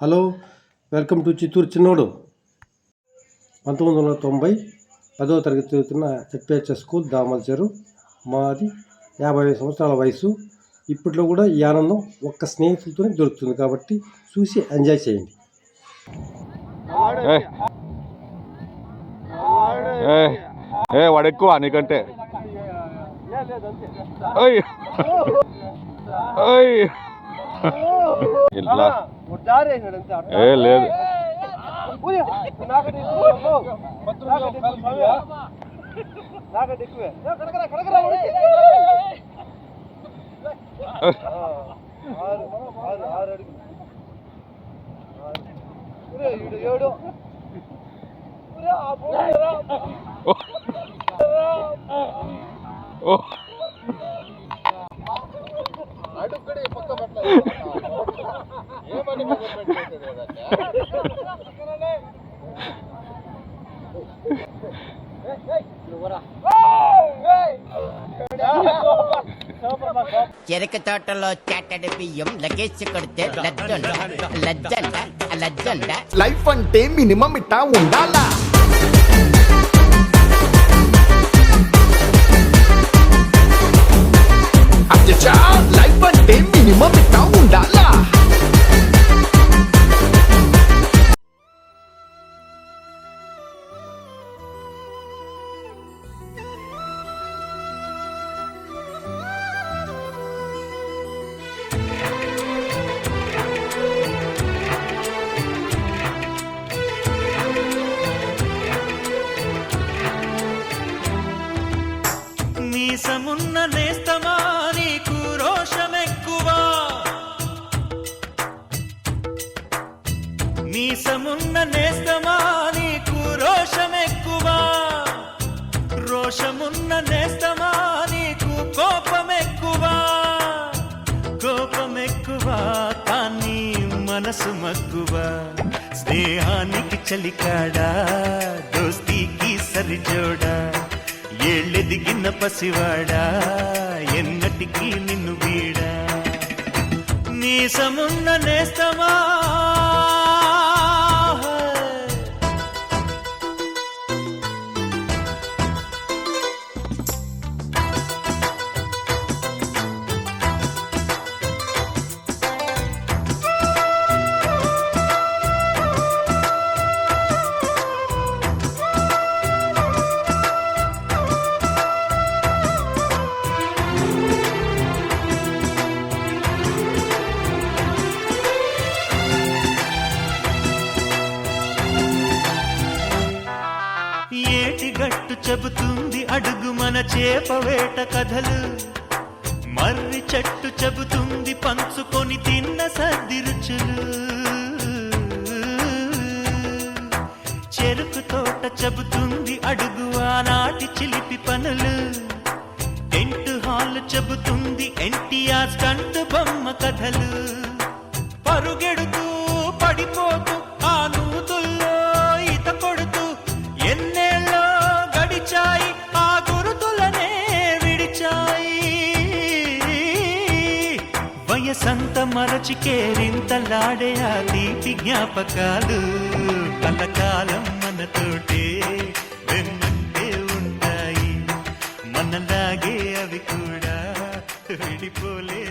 Hello welcome to Chittoor చిన్నోడు. పంతొమ్మిది వందల తొంభై పదవ తరగతి చదువుతున్న హెచ్పిహెచ్ఎస్ స్కూల్ దామల్చెరు మాది యాభై ఐదు సంవత్సరాల వయసు. ఇప్పట్లో కూడా ఈ ఆనందం ఒక్క స్నేహితులతోనే దొరుకుతుంది కాబట్టి చూసి ఎంజాయ్ చేయండి. ఏ ఏ ఏ వాడు ఎక్కువ నీకంటే. ఓయ్ ఓయ్ ఇట్లా ఏ లేదు. ఏడు. అడుగుడి పక్క పట్ల. చెరుకు తోటలో చాటడి బియ్యం లగేజ్ కొడితే లజ్జండ లజ్జండ లజ్జండ లైఫ్ అంటే మినిమం ఇట్టా ఉండాలా మీసమున్న నేస్తమా? నీకు రోషమెక్కువా. మీసమున్న నేస్తమా? నీకు రోషమెక్కువా. రోషమున్న నేస్తమా? నీకు కోపమెక్కువా. కోపమెక్కువా కానీ మనసు మక్కువా. స్నేహానికి చలికాడా? దోస్తీకి సరిజోడా? ఏళ్ళెదిగిన పసివాడా? ఎన్నటికీ నిన్ను వీడా? నీ సమున్న నేస్తమా? చెబుతుంది అడుగు మన చేప వేట కథలు. మర్రి చెట్టు చెబుతుంది పంచుకొని తిన్న సర్ది రుచులు. చెరుకు తోట చెబుతుంది అడుగు ఆనాటి చిలిపి పనులు. టెంట్ హాల్ చెబుతుంది ఎన్టీఆర్ స్టంట్ బొమ్మ కథలు. వసంత మరచికేరింతలాడే ఆ తీపి జ్ఞాపకాలు కలకాలం మనతోటే వెన్నంటే ఉంటాయి. మనలాగే అవి కూడా విడిపోలే.